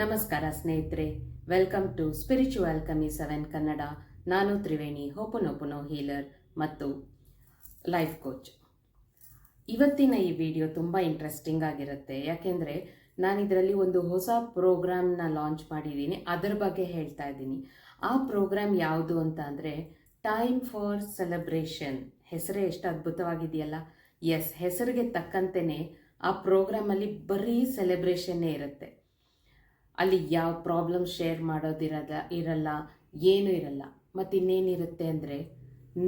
ನಮಸ್ಕಾರ ಸ್ನೇಹಿತರೆ. Welcome to spiritual ಕಮಿ ಸೆವೆನ್ ಕನ್ನಡ ನಾನು ತ್ರಿವೇಣಿ ಹೋಪನೊಪುನೋ ಹೀಲರ್ ಮತ್ತು ಲೈಫ್ ಕೋಚ್ ಇವತ್ತಿನ ಈ ವಿಡಿಯೋ ತುಂಬ ಇಂಟ್ರೆಸ್ಟಿಂಗ್ ಆಗಿರುತ್ತೆ. ಯಾಕೆಂದರೆ ನಾನು ಇದರಲ್ಲಿ ಒಂದು ಹೊಸ ಪ್ರೋಗ್ರಾಮ್ನ ಲಾಂಚ್ ಮಾಡಿದ್ದೀನಿ. ಅದರ ಬಗ್ಗೆ ಹೇಳ್ತಾ ಇದ್ದೀನಿ. ಆ ಪ್ರೋಗ್ರಾಮ್ ಯಾವುದು ಅಂತ ಅಂದರೆ ಟೈಮ್ ಫಾರ್ ಸೆಲೆಬ್ರೇಷನ್ ಹೆಸರೇ ಎಷ್ಟು ಅದ್ಭುತವಾಗಿದೆಯಲ್ಲ. ಎಸ್ ಹೆಸರಿಗೆ ತಕ್ಕಂತೆಯೇ ಆ ಪ್ರೋಗ್ರಾಮಲ್ಲಿ ಬರೀ ಸೆಲೆಬ್ರೇಷನ್ನೇ ಇರುತ್ತೆ. ಅಲ್ಲಿ ಯಾವ ಪ್ರಾಬ್ಲಮ್ ಶೇರ್ ಮಾಡೋದಿರದ ಇರಲ್ಲ, ಏನೂ ಇರಲ್ಲ. ಮತ್ತು ಇನ್ನೇನಿರುತ್ತೆ ಅಂದರೆ,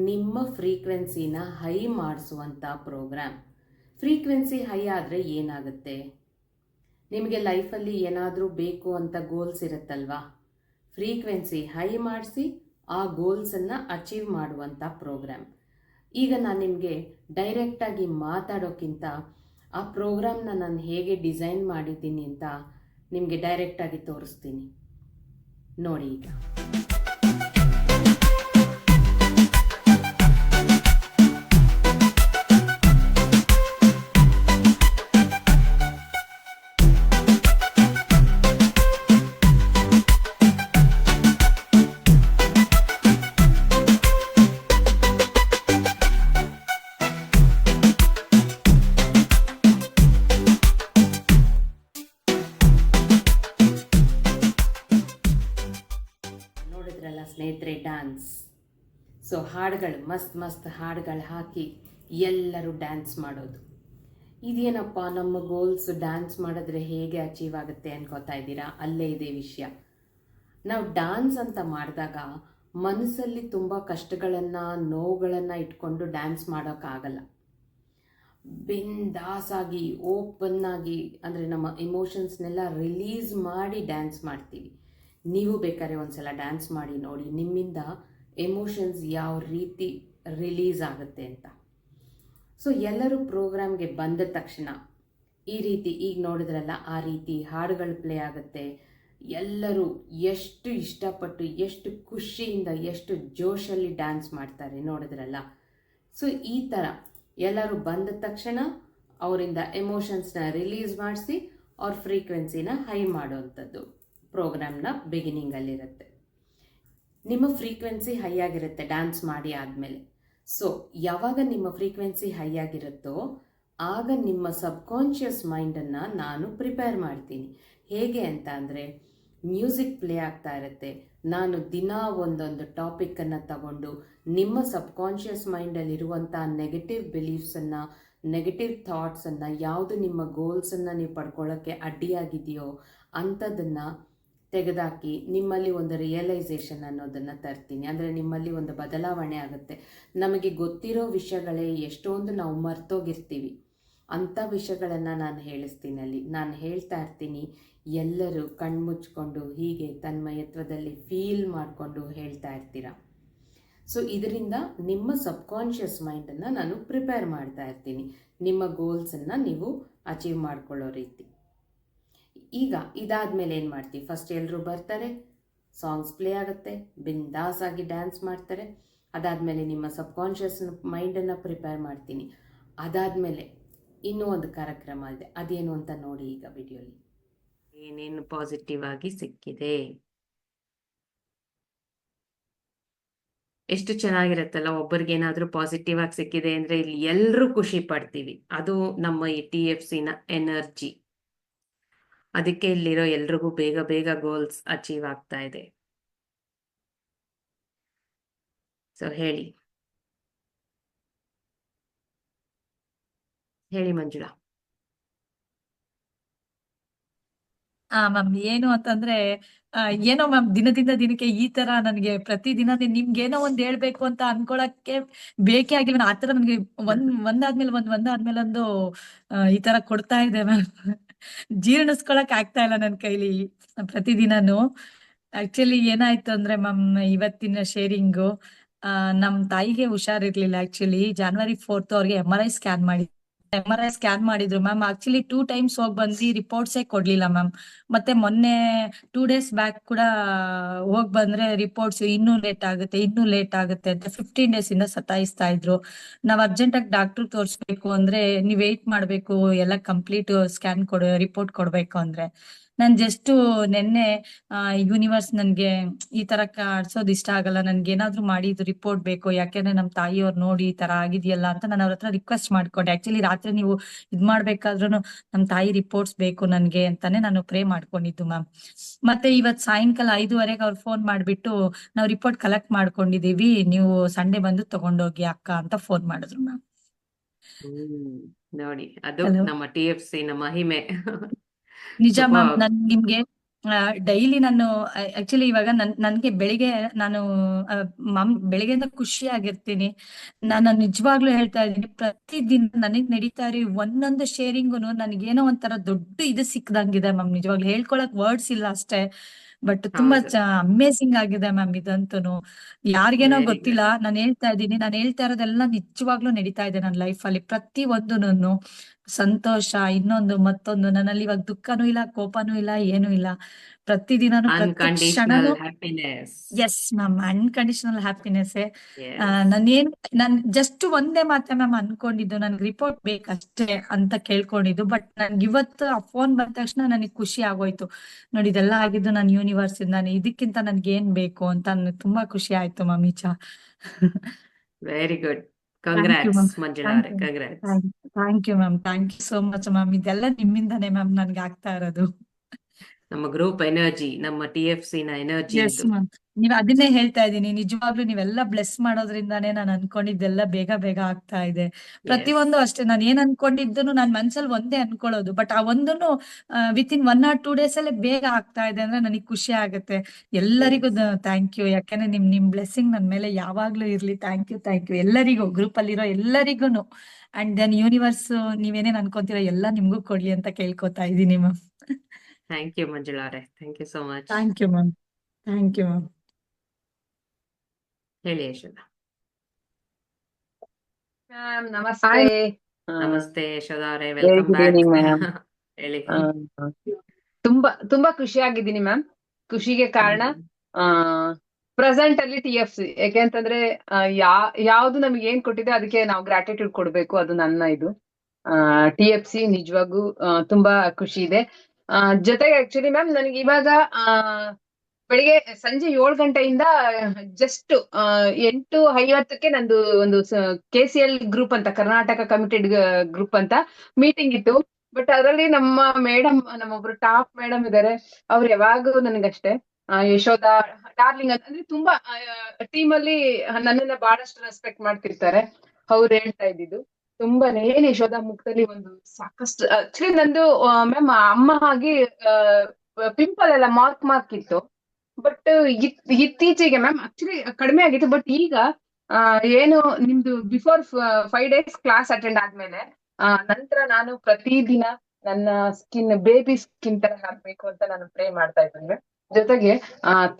ನಿಮ್ಮ ಫ್ರೀಕ್ವೆನ್ಸಿನ ಹೈ ಮಾಡಿಸುವಂಥ ಪ್ರೋಗ್ರಾಮ್ ಫ್ರೀಕ್ವೆನ್ಸಿ ಹೈ ಆದರೆ ಏನಾಗುತ್ತೆ? ನಿಮಗೆ ಲೈಫಲ್ಲಿ ಏನಾದರೂ ಬೇಕು ಅಂತ ಗೋಲ್ಸ್ ಇರುತ್ತಲ್ವಾ? ಫ್ರೀಕ್ವೆನ್ಸಿ ಹೈ ಮಾಡಿಸಿ ಆ ಗೋಲ್ಸನ್ನು ಅಚೀವ್ ಮಾಡುವಂಥ ಪ್ರೋಗ್ರಾಮ್ ಈಗ ನಾನು ನಿಮಗೆ ಡೈರೆಕ್ಟಾಗಿ ಮಾತಾಡೋಕ್ಕಿಂತ ಆ ಪ್ರೋಗ್ರಾಮ್ನ ನಾನು ಹೇಗೆ ಡಿಸೈನ್ ಮಾಡಿದ್ದೀನಿ ಅಂತ ನಿಮಗೆ ಡೈರೆಕ್ಟಾಗಿ ತೋರಿಸ್ತೀನಿ. ನೋಡಿ ಈಗ. ಹಾಡುಗಳು, ಮಸ್ತ್ ಮಸ್ತ್ ಹಾಡುಗಳು ಹಾಕಿ ಎಲ್ಲರೂ ಡ್ಯಾನ್ಸ್ ಮಾಡೋದು. ಇದೇನಪ್ಪ, ನಮ್ಮ ಗೋಲ್ಸ್ ಡ್ಯಾನ್ಸ್ ಮಾಡಿದ್ರೆ ಹೇಗೆ ಅಚೀವ್ ಆಗುತ್ತೆ ಅನ್ಕೋತಾ ಇದ್ದೀರಾ? ಅಲ್ಲೇ ಇದೆ ವಿಷಯ. ನಾವು ಡ್ಯಾನ್ಸ್ ಅಂತ ಮಾಡಿದಾಗ ಮನಸ್ಸಲ್ಲಿ ತುಂಬ ಕಷ್ಟಗಳನ್ನು, ನೋವುಗಳನ್ನು ಇಟ್ಕೊಂಡು ಡ್ಯಾನ್ಸ್ ಮಾಡೋಕ್ಕಾಗಲ್ಲ. ಬಿಂದಾಸಾಗಿ ಓಪನ್ ಆಗಿ ಅಂದರೆ ನಮ್ಮ ಇಮೋಷನ್ಸ್ನೆಲ್ಲ ರಿಲೀಸ್ ಮಾಡಿ ಡ್ಯಾನ್ಸ್ ಮಾಡ್ತೀವಿ. ನೀವು ಬೇಕಾದ್ರೆ ಒಂದ್ಸಲ ಡ್ಯಾನ್ಸ್ ಮಾಡಿ ನೋಡಿ. ನಿಮ್ಮಿಂದ ಎಮೋಷನ್ಸ್ ಯಾವ ರೀತಿ ರಿಲೀಸ್ ಆಗುತ್ತೆ ಅಂತ. ಸೊ ಎಲ್ಲರೂ ಪ್ರೋಗ್ರಾಮ್ಗೆ ಬಂದ ತಕ್ಷಣ ಈ ರೀತಿ ಈಗ ನೋಡಿದ್ರಲ್ಲ, ಆ ರೀತಿ ಹಾಡುಗಳು ಪ್ಲೇ ಆಗುತ್ತೆ. ಎಲ್ಲರೂ ಎಷ್ಟು ಇಷ್ಟಪಟ್ಟು, ಎಷ್ಟು ಖುಷಿಯಿಂದ, ಎಷ್ಟು ಜೋಶಲ್ಲಿ ಡ್ಯಾನ್ಸ್ ಮಾಡ್ತಾರೆ ನೋಡಿದ್ರಲ್ಲ. ಸೊ ಈ ಥರ ಎಲ್ಲರೂ ಬಂದ ತಕ್ಷಣ ಅವರಿಂದ ಎಮೋಷನ್ಸ್ನ ರಿಲೀಸ್ ಮಾಡಿಸಿ, ಅವ್ರ ಫ್ರೀಕ್ವೆನ್ಸಿನ ಹೈ ಮಾಡುವಂಥದ್ದು ಪ್ರೋಗ್ರಾಮ್ನ ಬಿಗಿನಿಂಗಲ್ಲಿರುತ್ತೆ ನಿಮ್ಮ ಫ್ರೀಕ್ವೆನ್ಸಿ ಹೈ ಆಗಿರುತ್ತೆ ಡ್ಯಾನ್ಸ್ ಮಾಡಿ ಆದಮೇಲೆ. ಸೊ ಯಾವಾಗ ನಿಮ್ಮ ಫ್ರೀಕ್ವೆನ್ಸಿ ಹೈ ಆಗಿರುತ್ತೋ, ಆಗ ನಿಮ್ಮ ಸಬ್ಕಾನ್ಷಿಯಸ್ ಮೈಂಡನ್ನು ನಾನು ಪ್ರಿಪೇರ್ ಮಾಡ್ತೀನಿ. ಹೇಗೆ ಅಂತ ಅಂದರೆ ಮ್ಯೂಸಿಕ್ ಪ್ಲೇ ಆಗ್ತಾ ಇರುತ್ತೆ. ನಾನು ದಿನ ಒಂದೊಂದು ಟಾಪಿಕ್ಕನ್ನು ತಗೊಂಡು, ನಿಮ್ಮ ಸಬ್ಕಾನ್ಷಿಯಸ್ ಮೈಂಡಲ್ಲಿರುವಂಥ ನೆಗೆಟಿವ್ ಬಿಲೀಫ್ಸನ್ನು ನೆಗೆಟಿವ್ ಥಾಟ್ಸನ್ನು ಯಾವುದು ನಿಮ್ಮ ಗೋಲ್ಸನ್ನು ನೀವು ಪಡ್ಕೊಳ್ಳೋಕ್ಕೆ ಅಡ್ಡಿಯಾಗಿದೆಯೋ, ಅಂಥದ್ದನ್ನು ತೆಗೆದಾಕಿ ನಿಮ್ಮಲ್ಲಿ ಒಂದು ರಿಯಲೈಸೇಷನ್ ಅನ್ನೋದನ್ನು ತರ್ತೀನಿ. ಅಂದರೆ ನಿಮ್ಮಲ್ಲಿ ಒಂದು ಬದಲಾವಣೆ ಆಗುತ್ತೆ. ನಮಗೆ ಗೊತ್ತಿರೋ ವಿಷಯಗಳೇ ಎಷ್ಟೊಂದು ನಾವು ಮರ್ತೋಗಿರ್ತೀವಿ. ಅಂಥ ವಿಷಯಗಳನ್ನು ನಾನು ಹೇಳಿಸ್ತೀನಿ ಅಲ್ಲಿ. ನಾನು ಹೇಳ್ತಾ ಇರ್ತೀನಿ, ಎಲ್ಲರೂ ಕಣ್ಮುಚ್ಕೊಂಡು ಹೀಗೆ ತನ್ಮಯತ್ವದಲ್ಲಿ ಫೀಲ್ ಮಾಡಿಕೊಂಡು ಹೇಳ್ತಾ ಇರ್ತೀರ? ಸೊ ಇದರಿಂದ ನಿಮ್ಮ ಸಬ್ಕಾನ್ಷಿಯಸ್ ಮೈಂಡನ್ನು ನಾನು ಪ್ರಿಪೇರ್ ಮಾಡ್ತಾ ಇರ್ತೀನಿ. ನಿಮ್ಮ ಗೋಲ್ಸನ್ನು ನೀವು ಅಚೀವ್ ಮಾಡ್ಕೊಳ್ಳೋ ರೀತಿ. ಈಗ ಇದಾದಮೇಲೆ ಏನು ಮಾಡ್ತೀವಿ? ಫಸ್ಟ್ ಎಲ್ಲರೂ ಬರ್ತಾರೆ ಸಾಂಗ್ಸ್ ಪ್ಲೇ ಆಗುತ್ತೆ, ಬಿಂದಾಸ್ ಆಗಿ ಡ್ಯಾನ್ಸ್ ಮಾಡ್ತಾರೆ. ಅದಾದಮೇಲೆ ನಿಮ್ಮ ಸಬ್ಕಾನ್ಷಿಯಸ್ ಮೈಂಡನ್ನು ಪ್ರಿಪೇರ್ ಮಾಡ್ತೀನಿ. ಅದಾದಮೇಲೆ ಇನ್ನೂ ಒಂದು ಕಾರ್ಯಕ್ರಮ ಇದೆ. ಅದೇನು ಅಂತ ನೋಡಿ ಈಗ ವಿಡಿಯೋಲಿ. ಏನೇನು ಪಾಸಿಟಿವ್ ಆಗಿ ಸಿಕ್ಕಿದೆ? ಎಷ್ಟು ಚೆನ್ನಾಗಿರುತ್ತಲ್ಲ? ಒಬ್ಬರಿಗೆ ಏನಾದರೂ ಪಾಸಿಟಿವ್ ಆಗಿ ಸಿಕ್ಕಿದೆ ಅಂದರೆ ಇಲ್ಲಿ ಎಲ್ಲರೂ ಖುಷಿ ಪಡ್ತೀವಿ. ಅದು ನಮ್ಮ ಈ ಟಿ ಎಫ್ ಸಿನ ಎನರ್ಜಿ ಅದಕ್ಕೆ ಇಲ್ಲಿರೋ ಎಲ್ರಿಗೂ ಬೇಗ ಬೇಗ ಗೋಲ್ಸ್ ಅಚೀವ್ ಆಗ್ತಾ ಇದೆ. ಸೊ ಹೇಳಿ. ಹೇಳಿ ಮಂಜುಳಾ. ಆ ಮ್ಯಾಮ್ ಏನು ಅಂತಂದ್ರೆ ಏನೋ ಮ್ಯಾಮ್ ದಿನದಿಂದ ದಿನಕ್ಕೆ ಈ ತರ ನನಗೆ ಪ್ರತಿ ದಿನ ನಿಮ್ಗೆ ಏನೋ ಒಂದ್ ಹೇಳ್ಬೇಕು ಅಂತ ಅನ್ಕೊಳಕ್ಕೆ ಬೇಕೇ ಆಗಿಲ್ಲ ಆ ತರ ನನ್ಗೆ ಒಂದ್, ಒಂದಾದ್ಮೇಲೆ ಒಂದ್ ಒಂದಾದ್ಮೇಲೆ ಒಂದು ಈ ತರ ಕೊಡ್ತಾ ಇದೆ ಮ್ಯಾಮ್ ಜೀರ್ಣಿಸ್ಕೊಳಕ್ ಆಗ್ತಾ ಇಲ್ಲ ನನ್ ಕೈಲಿ ಪ್ರತಿದಿನನು. ಆಕ್ಚುಲಿ ಏನಾಯ್ತು ಅಂದ್ರೆ ಮ್ಯಾಮ್ ಇವತ್ತಿನ ಶೇರಿಂಗು ನಮ್ ತಾಯಿಗೆ ಹುಷಾರಿರ್ಲಿಲ್ಲ ಆಕ್ಚುಲಿ ಜಾನ್ವರಿ ಫೋರ್ತ್ ಅವ್ರಿಗೆ ಎಂ ಆರ್ ಐ ಸ್ಕ್ಯಾನ್ ಮಾಡಿ ಎಂ ಆರ್ ಐ ಸ್ಕ್ಯಾನ್ ಮಾಡಿದ್ರು ಮ್ಯಾಮ್ ಆಕ್ಚುಲಿ ಟೂ ಟೈಮ್ಸ್ ಹೋಗ್ ಬಂದು ರಿಪೋರ್ಟ್ಸೇ ಕೊಡ್ಲಿಲ್ಲ ಮ್ಯಾಮ್ ಮತ್ತೆ ಮೊನ್ನೆ ಟೂ ಡೇಸ್ ಬ್ಯಾಕ್ ಕೂಡ, ಹೋಗ್ ಬಂದ್ರೆ ರಿಪೋರ್ಟ್ಸ್ ಇನ್ನೂ ಲೇಟ್ ಆಗುತ್ತೆ, ಇನ್ನೂ ಲೇಟ್ ಆಗುತ್ತೆ ಅಂತ ಫಿಫ್ಟೀನ್ ಡೇಸ್ ಇಂದ ಸತಾಯಿಸ್ತಾ ಇದ್ರು. ನಾವ್ ಅರ್ಜೆಂಟ್ ಆಗಿ ಡಾಕ್ಟರ್ ತೋರಿಸ್ಬೇಕು ಅಂದ್ರೆ ನೀವ್ ವೇಟ್ ಮಾಡ್ಬೇಕು, ಎಲ್ಲ ಕಂಪ್ಲೀಟ್ ಸ್ಕ್ಯಾನ್ ಕೊಡ ರಿಪೋರ್ಟ್ ಕೊಡ್ಬೇಕು ಅಂದ್ರೆ. ನಾನ್ ಜಸ್ಟ್ ನೆನ್ನೆ ಯೂನಿವರ್ಸ್ ನನ್ಗೆ ಈ ತರ ಕಾಡ್ಸೋದ್ ಇಷ್ಟ ಆಗಲ್ಲ. ನನ್ಗೆ ಏನಾದ್ರು ಮಾಡಿ ಇದು ರಿಪೋರ್ಟ್ ಬೇಕು. ಯಾಕೆಂದ್ರೆ ನಮ್ ತಾಯಿಯವ್ರು ನೋಡಿ ಈ ತರ ಆಗಿದೆಯಲ್ಲ ಅಂತ ನಾನು ಅವ್ರ ಹತ್ರ ರಿಕ್ವೆಸ್ಟ್ ಮಾಡ್ಕೊಂಡೆ. ಆಕ್ಚುಲಿ ರಾತ್ರಿ ನೀವು ಇದ್ ಮಾಡ್ಬೇಕಾದ್ರೂ ನಮ್ ತಾಯಿ ರಿಪೋರ್ಟ್ಸ್ ಬೇಕು ನನ್ಗೆ ಅಂತಾನೆ ನಾನು ಪ್ರೇ ಮಾಡ್ಕೊಂಡಿದ್ದು ಮ್ಯಾಮ್ ಮತ್ತೆ ಇವತ್ ಸಾಯಂಕಾಲ ಐದುವರೆಗೆ ಅವ್ರು ಫೋನ್ ಮಾಡ್ಬಿಟ್ಟು ನಾವು ರಿಪೋರ್ಟ್ ಕಲೆಕ್ಟ್ ಮಾಡ್ಕೊಂಡಿದೀವಿ ನೀವು ಸಂಡೆ ಬಂದು ತಗೊಂಡೋಗಿ ಅಕ್ಕ ಅಂತ ಫೋನ್ ಮಾಡಿದ್ರು ಮ್ಯಾಮ್ ನೋಡಿ. ಅದು ನಮ್ಮ ಟಿ ಎಫ್ ಸಿ ನ ಮಹಿಮೆ. ನಿಜ ಮ್ಯಾಮ್ ನನ್ ನಿಮ್ಗೆ ಡೈಲಿ ನಾನು ಆಕ್ಚುಲಿ ಇವಾಗ ನನ್ ನನ್ಗೆ ಬೆಳಿಗ್ಗೆ ನಾನು ಮಮ್ ಬೆಳಿಗ್ಗೆಯಿಂದ ಖುಷಿಯಾಗಿರ್ತೀನಿ ನಾನು ನಿಜವಾಗ್ಲೂ ಹೇಳ್ತಾ ಇದ್ದೀನಿ ಪ್ರತಿದಿನ ನನಗ್ ನಡೀತಾ ಇರೋ ಒಂದೊಂದು ಶೇರಿಂಗುನು ನನಗೇನೋ ಒಂಥರ ದೊಡ್ಡ ಇದು ಸಿಕ್ದಂಗಿದೆ ಮ್ಯಾಮ್. ನಿಜವಾಗ್ಲೂ ಹೇಳ್ಕೊಳಕ್ ವರ್ಡ್ಸ್ ಇಲ್ಲ ಅಷ್ಟೇ ಬಟ್ ತುಂಬಾ. ಅಮೇಸಿಂಗ್ ಆಗಿದೆ ಮ್ಯಾಮ್ ಇದಂತೂ ಯಾರಿಗೇನೋ ಗೊತ್ತಿಲ್ಲ ನಾನು ಹೇಳ್ತಾ ಇದ್ದೀನಿ ನಾನು ಹೇಳ್ತಾ ಇರೋದೆಲ್ಲ ನಿಜವಾಗ್ಲೂ ನಡೀತಾ ಇದೆ ನನ್ನ ಲೈಫ್ ಅಲ್ಲಿ ಪ್ರತಿ ಒಂದುನು ಸಂತೋಷ ಇನ್ನೊಂದು ಮತ್ತೊಂದು. ನನ್ನಲ್ಲಿ ಇವಾಗ ದುಃಖನೂ ಇಲ್ಲ ಕೋಪನೂ ಇಲ್ಲ ಏನೂ ಇಲ್ಲ. ಪ್ರತಿದಿನ ಕ್ಷಣನೂ ಎಸ್ ಮ್ಯಾಮ್ ಅನ್ಕಂಡೀಷನಲ್ ಹ್ಯಾಪಿನೆಸ್ ನಾನೇನು ನಾನ್ ಜಸ್ಟ್ ಒಂದೇ ಮಾತ್ರ ಮ್ಯಾಮ್ ಅನ್ಕೊಂಡಿದ್ದು. ನನ್ಗೆ ರಿಪೋರ್ಟ್ ಬೇಕಷ್ಟೇ ಅಂತ ಕೇಳ್ಕೊಂಡಿದ್ದು. ಬಟ್ ನನ್ಗೆ ಇವತ್ತು ಆ ಫೋನ್ ಬಂದ ತಕ್ಷಣ ನನಗೆ ಖುಷಿ ಆಗೋಯ್ತು. ನೋಡಿ ಇದೆಲ್ಲ ಆಗಿದ್ದು ನಾನು ಯೂನಿವರ್ಸ್ ನಾನು ಇದಕ್ಕಿಂತ ನನ್ಗೆ ಏನ್ ಬೇಕು ಅಂತ ನನ್ಗೆ ತುಂಬಾ ಖುಷಿ ಆಯ್ತು ಮ್ಯಾಮ್ ಈಚ. Very good congrats ಮಂಜುಳಾರೆ Manjula Thank you. Congrats thank you ma'am thank you so much ma'am ಇದೆಲ್ಲ ನಿಮ್ಮಿಂದಾನೇ ಮ್ಯಾಮ್ ನನ್ಗೆ ಆಗ್ತಾ ಇರೋದು. ನಮ್ಮ ಗ್ರೂಪ್ ಎನರ್ಜಿ ನಮ್ಮ ಟಿ ಎಫ್ ಸಿ ನ ಎನರ್ಜಿ ನೀವ್ ಅದನ್ನೇ ಹೇಳ್ತಾ ಇದ್ದೀನಿ. ನಿಜವಾಗ್ಲೂ ನೀವೆಲ್ಲ ಬ್ಲೆಸ್ ಮಾಡೋದ್ರಿಂದಾನೇ ನಾನು ಅನ್ಕೊಂಡಿದ್ದೆಲ್ಲ ಬೇಗ ಬೇಗ ಆಗ್ತಾ ಇದೆ. ಪ್ರತಿಯೊಂದು ಅಷ್ಟೇ ನಾನು ಏನ್ ಅನ್ಕೊಂಡಿದ್ದನು ನಾನ್ ಮನ್ಸಲ್ಲಿ ಒಂದೇ ಅನ್ಕೊಳ್ಳೋದು. ಬಟ್ ಆ ಒಂದನ್ನು within one or two days ಅಲ್ಲೇ ಬೇಗ ಆಗ್ತಾ ಇದೆ ಅಂದ್ರೆ ನನಗೆ ಖುಷಿ ಆಗುತ್ತೆ. ಎಲ್ಲರಿಗೂ ಥ್ಯಾಂಕ್ ಯು ಯಾಕಂದ್ರೆ ನಿಮ್ ನಿಮ್ ಬ್ಲೆಸ್ಸಿಂಗ್ ನನ್ ಮೇಲೆ ಯಾವಾಗ್ಲೂ ಇರ್ಲಿ. ಥ್ಯಾಂಕ್ ಯು ಥ್ಯಾಂಕ್ ಯು ಎಲ್ಲರಿಗೂ ಗ್ರೂಪ್ ಅಲ್ಲಿರೋ ಎಲ್ಲರಿಗೂನು. ಅಂಡ್ ದೆನ್ ಯೂನಿವರ್ಸ್ ನೀವೇನೇನ್ ಅನ್ಕೊಂತೀರೋ ಎಲ್ಲ ನಿಮ್ಗೂ ಕೊಡ್ಲಿ ಅಂತ ಕೇಳ್ಕೊತಾ ಇದ್ದೀನಿ ಮ್ಯಾಮ್ ಥ್ಯಾಂಕ್ ಯು ಮಂಜುಳಾ ಅವರೇ thank you so much thank you ma'am thank you ma'am ಹೇಳಿ ಯಶೋಧ. ಮ್ಯಾಮ್ ನಮಸ್ತೆ. ನಮಸ್ತೆ ಯಶೋಧ ಅವರೇ. Welcome good back evening, ma'am. ಹೇಳಿ. ಆ, ತುಂಬಾ ತುಂಬಾ ಖುಷಿಯಾಗಿದ್ದೀನಿ ಮ್ಯಾಮ್ ಖುಷಿಗೆ ಕಾರಣ ಆ ಪ್ರೆಸೆಂಟ್ ಅಲ್ಲಿ ಟಿ ಎಫ್ ಸಿ ಯಾಕೆಂತಂದ್ರೆ ಆ, ಯಾ ಯಾವ್ದು ನಮ್ಗೆ ಏನ್ ಕೊಟ್ಟಿದೆ ಅದಕ್ಕೆ ನಾವು ಗ್ರಾಟಿಟ್ಯೂಡ್ ಕೊಡ್ಬೇಕು. ಅದು ನನ್ನ ಇದು. ಟಿ ಎಫ್ ಸಿ ನಿಜವಾಗೂ ತುಂಬಾ ಖುಷಿ ಇದೆ. ಜೊತೆಗೆ ಆಕ್ಚುಲಿ ಮ್ಯಾಮ್ ನನಗೆ ಇವಾಗ ಬೆಳಿಗ್ಗೆ ಸಂಜೆ ಏಳು ಗಂಟೆಯಿಂದ ಜಸ್ಟ್ ಎಂಟು ಐವತ್ತಕ್ಕೆ ನಂದು ಒಂದು ಕೆ ಸಿ ಎಲ್ ಗ್ರೂಪ್ ಅಂತ, ಕರ್ನಾಟಕ ಕಮಿಟೆಡ್ ಗ್ರೂಪ್ ಅಂತ ಮೀಟಿಂಗ್ ಇತ್ತು. ಬಟ್ ಅದರಲ್ಲಿ ನಮ್ಮ ಮೇಡಮ್ ನಮ್ಮೊಬ್ರು ಟಾಪ್ ಮೇಡಮ್ ಇದಾರೆ. ಅವ್ರು ಯಾವಾಗೂ ನನಗಷ್ಟೇ. ಯಶೋಧ ಡಾರ್ಲಿಂಗ್ ಅಂತ, ಅಂದ್ರೆ ತುಂಬಾ ಟೀಮ್ ಅಲ್ಲಿ ನನ್ನನ್ನ ಬಹಳಷ್ಟು ರೆಸ್ಪೆಕ್ಟ್ ಮಾಡ್ತಿರ್ತಾರೆ. ಅವ್ರು ಹೇಳ್ತಾ ಇದ್ದಿದ್ದು. ತುಂಬಾನೇ ಯಶೋಧ ಮುಖದಲ್ಲಿ ಒಂದು ಸಾಕಷ್ಟು ಆಕ್ಚುಲಿ ನಂದು ಮ್ಯಾಮ್ ಅಮ್ಮ ಹಾಗೆ ಪಿಂಪಲ್ ಎಲ್ಲ ಮಾರ್ಕ್ ಮಾರ್ಕ್ ಇತ್ತು. ಬಟ್ ಇತ್ತೀಚೆಗೆ ಮ್ಯಾಮ್ ಆಕ್ಚುಲಿ ಕಡಿಮೆ ಆಗಿತ್ತು. ಬಟ್ ಈಗ ಏನು ನಿಮ್ದು before five days class attend ಆದ್ಮೇಲೆ ನಂತರ ನಾನು ಪ್ರತಿದಿನ ನನ್ನ ಸ್ಕಿನ್ ಬೇಬಿ ಸ್ಕಿನ್ ತರ ಹಾಕ್ಬೇಕು ಅಂತ ನಾನು ಪ್ರೇ ಮಾಡ್ತಾ ಇದ್ದೇನೆ ಜೊತೆಗೆ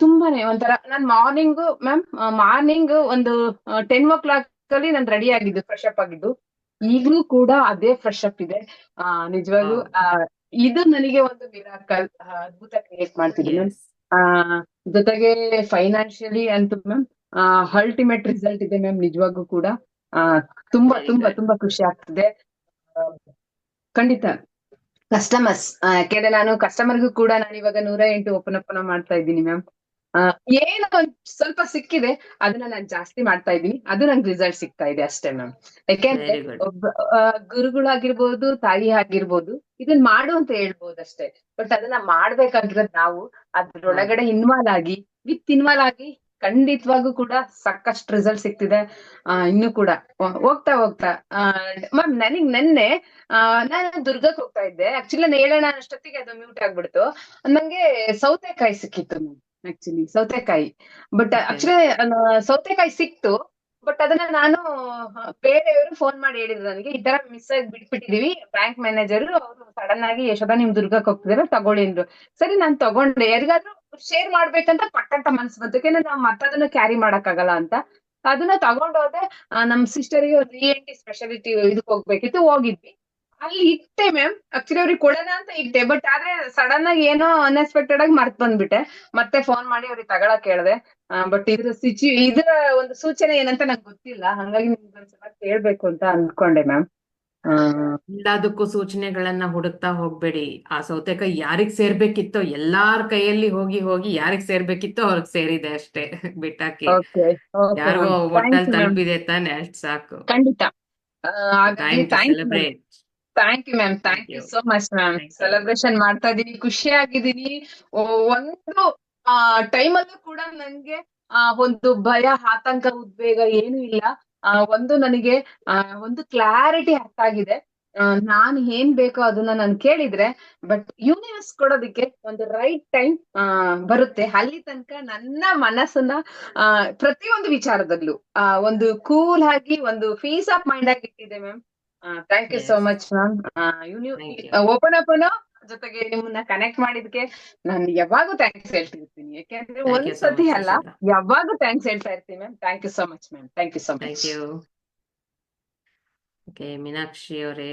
ತುಂಬಾನೇ ಒಂಥರ ನಾನ್ ಮಾರ್ನಿಂಗ್ ಮ್ಯಾಮ್ ಮಾರ್ನಿಂಗ್ ಒಂದು ಟೆನ್ ಓ ಕ್ಲಾಕ್ ಅಲ್ಲಿ ನಾನು ರೆಡಿ ಆಗಿದ್ದು ಫ್ರೆಶ್ ಅಪ್ ಆಗಿದ್ದು. ಈಗಲೂ ಕೂಡ ಅದೇ ಫ್ರೆಶ್ ಅಪ್ ಇದೆ. ಆ ನಿಜವಾಗ್ಲೂ ಆ, ಇದು ನನಗೆ ಒಂದು ಮಿರಾಕಲ್ ಅದ್ಭುತ ಕ್ರಿಯೇಟ್ ಮಾಡ್ತಿದೆ. ಮ್ಯಾಮ್ ಆ ಜೊತೆಗೆ ಫೈನಾನ್ಷಿಯಲಿ ಅಂತೂ ಮ್ಯಾಮ್ ಅಲ್ಟಿಮೇಟ್ ರಿಸಲ್ಟ್ ಇದೆ ಮ್ಯಾಮ್ ನಿಜವಾಗೂ ಕೂಡ. ಆ ತುಂಬಾ ತುಂಬಾ ತುಂಬಾ ಖುಷಿ ಆಗ್ತಿದೆ. ಖಂಡಿತ. ಕಸ್ಟಮರ್ಸ್ ಯಾಕೆಂದ್ರೆ ನಾನು ಕಸ್ಟಮರ್ಗೂ ಕೂಡ ನಾನು ಇವಾಗ ನೂರ ಎಂಟು ಓಪನ್ ಅಪ್ ಮಾಡ್ತಾ ಇದ್ದೀನಿ ಮ್ಯಾಮ್ ಏನು ಒಂದ್ ಸ್ವಲ್ಪ ಸಿಕ್ಕಿದೆ ಅದನ್ನ ನಾನು ಜಾಸ್ತಿ ಮಾಡ್ತಾ ಇದ್ದೀನಿ. ಅದು ನಂಗೆ ರಿಸಲ್ಟ್ ಸಿಗ್ತಾ ಇದೆ ಅಷ್ಟೇ ಮ್ಯಾಮ್ ಯಾಕೆಂದ್ರೆ. ಒಬ್ಬ ಗುರುಗಳಾಗಿರ್ಬೋದು ತಾಯಿ ಆಗಿರ್ಬೋದು ಇದನ್ ಮಾಡು ಅಂತ ಹೇಳ್ಬೋದು ಅಷ್ಟೇ ಬಟ್ ಅದನ್ನ ಮಾಡ್ಬೇಕಾಗಿರೋದ್ ನಾವು ಅದ್ರೊಳಗಡೆ ಇನ್ವಾಲ್ ಆಗಿ ವಿತ್ ಇನ್ವಾಲ್ ಆಗಿ ಖಂಡಿತವಾಗೂ ಕೂಡ ಸಾಕಷ್ಟು ರಿಸಲ್ಟ್ ಸಿಗ್ತಿದೆ. ಆ ಇನ್ನು ಕೂಡ. ಹೋಗ್ತಾ ಹೋಗ್ತಾ. ಮ್ಯಾಮ್ ನನಗ್ ನೆನ್ನೆ ಆ ನಾನು ದುರ್ಗಕ್ಕೆ ಹೋಗ್ತಾ ಇದ್ದೆ. ಆಕ್ಚುಲಿ ನಾನು ಹೇಳೋಣ ಅಷ್ಟೊತ್ತಿಗೆ ಅದು ಮ್ಯೂಟ್ ಆಗ್ಬಿಡ್ತು. ನಂಗೆ ಸೌತೆಕಾಯಿ ಸಿಕ್ಕಿತ್ತು ಮ್ಯಾಮ್ ಆಕ್ಚುಲಿ ಸೌತೆಕಾಯಿ. ಬಟ್. ಆಕ್ಚುಲಿ ಸೌತೆಕಾಯಿ ಸಿಕ್ತು. ಬಟ್ ಅದನ್ನ ನಾನು ಬೇರೆಯವರು ಫೋನ್ ಮಾಡಿ ಹೇಳಿದ್ರು ನನಗೆ. ಈ ತರ ಮಿಸ್ ಆಗಿ ಬಿಟ್ಬಿಟ್ಟಿದೀವಿ. ಬ್ಯಾಂಕ್ ಮ್ಯಾನೇಜರ್ ಅವರು ಸಡನ್ ಆಗಿ ಯಶೋಧ ನಿಮ್ ದುರ್ಗಕ್ಕೆ ಹೋಗ್ತಿದಾರೆ ತಗೊಳ್ಳಿ ಅಂದ್ರು. ಸರಿ ನಾನ್ ತಗೊಂಡೆ. ಯಾರಿಗಾದ್ರೂ ಶೇರ್ ಮಾಡ್ಬೇಕಂತ ಪಟ್ಟಂತ ಮನ್ಸ್ ಬಂತು. ಯಾಕಂದ್ರೆ ನಾವು ಮತ್ತದನ್ನ ಕ್ಯಾರಿ ಮಾಡಕ್ಕಾಗಲ್ಲ ಅಂತ. ಅದನ್ನ ತಗೊಂಡೋದೆ ನಮ್ ಸಿಸ್ಟರ್ಗೆ ಒಂದು ಇ ಎನ್ ಟಿ ಸ್ಪೆಷಾಲಿಟಿ ಇದಕ್ಕೆ ಹೋಗ್ಬೇಕಿತ್ತು. ಹೋಗಿದ್ವಿ. ಅಲ್ಲಿ ಇಟ್ಟೆ ಮ್ಯಾಮ್ ಆಕ್ಚುಲಿ ಅವ್ರಿಗೆ ಕೊಡೋಣ ಅಂತ ಇಟ್ಟೆ ಬಟ್ ಆದ್ರೆ ಸಡನ್ ಆಗಿ ಏನೋ ಅನ್ಎಕ್ಸ್ಪೆಕ್ಟೆಡ್ ಆಗಿ ಮರ್ತ್ ಬಂದ್ಬಿಟ್ಟೆ. ಮತ್ತೆ ಫೋನ್ ಮಾಡಿ ಅವ್ರಿಗೆ ತಗೊಳಕ್ ಹೇಳ್ದೆ. ಬಟ್ ಇದ್ರ ಸಿಚು ಇದ್ರ ಒಂದು ಸೂಚನೆ ಏನಂತ ನಂಗೆ ಗೊತ್ತಿಲ್ಲ. ಹಂಗಾಗಿ ನಿಮ್ಗೆ ಒಂದ್ಸಲ ಕೇಳ್ಬೇಕು ಅಂತ ಅನ್ಕೊಂಡೆ ಮ್ಯಾಮ್ ಎಲ್ಲದಕ್ಕೂ ಸೂಚನೆಗಳನ್ನ ಹುಡುಕ್ತಾ ಹೋಗ್ಬೇಡಿ. ಆ ಸೌತೆಕಾಯಿ ಯಾರಿಗ್ ಸೇರ್ಬೇಕಿತ್ತೋ ಎಲ್ಲಾರ್ ಕೈಯಲ್ಲಿ ಹೋಗಿ ಹೋಗಿ ಯಾರಿಗ್ ಸೇರ್ಬೇಕಿತ್ತೋ ಅವ್ರಿಗೆ ಸೇರಿದೆ ಅಷ್ಟೇ. ಬಿಟ್ಟಾಕಿ. ಯಾರೋ ಯಾರಿಗೋ. ಒಟ್ಟಲ್ಲಿ ತಲುಪಿದೆ ತಾನೆ ಅಷ್ಟ್ ಸಾಕು. ಖಂಡಿತ. Celebrate thank you ma'am thank you. So much ma'am. Celebration ಮಾಡ್ತಾ ಇದೀನಿ. ಖುಷಿ ಆಗಿದ್ದೀನಿ ಒಂದು ಆ ಟೈಮ್ ಅಲ್ಲೂ ಕೂಡ ನನ್ಗೆ ಆ ಒಂದು ಭಯ ಆತಂಕ ಉದ್ವೇಗ ಏನು ಇಲ್ಲ. ಆ ಒಂದು ನನಗೆ ಆ ಒಂದು ಕ್ಲಾರಿಟಿ ಅರ್ಥ ಆಗಿದೆ. ನಾನ್ ಏನ್ ಬೇಕೋ ಅದನ್ನ ನಾನು ಕೇಳಿದ್ರೆ ಬಟ್ ಯೂನಿವರ್ಸ್ ಕೊಡೋದಕ್ಕೆ ಒಂದು ರೈಟ್ ಟೈಮ್ ಆ ಬರುತ್ತೆ. ಅಲ್ಲಿ ತನಕ ನನ್ನ ಮನಸ್ಸನ್ನ ಆ ಪ್ರತಿಯೊಂದು ವಿಚಾರದಲ್ಲೂ ಆ ಒಂದು ಕೂಲ್ ಆಗಿ ಒಂದು ಪೀಸ್ ಆಫ್ ಮೈಂಡ್ ಆಗಿ ಇಟ್ಟಿದೆ ma'am thank you so much ma'am. Open up ಜೊತೆಗೆ ನಿಮ್ಮನ್ನ ಕನೆಕ್ಟ್ ಮಾಡಿದ್ಕೆ ನಾನು ಯಾವಾಗೂ ಥ್ಯಾಂಕ್ಸ್ ಹೇಳ್ತಿರ್ತೀನಿ. ಯಾಕೆಂದ್ರೆ ಒಂದ್ ಸತಿ ಅಲ್ಲ ಯಾವಾಗೂ ಥ್ಯಾಂಕ್ಸ್ ಹೇಳ್ತಾ ಇರ್ತೀನಿ ma'am thank you so much ma'am thank you so much okay Meenakshi ಅವರೇ.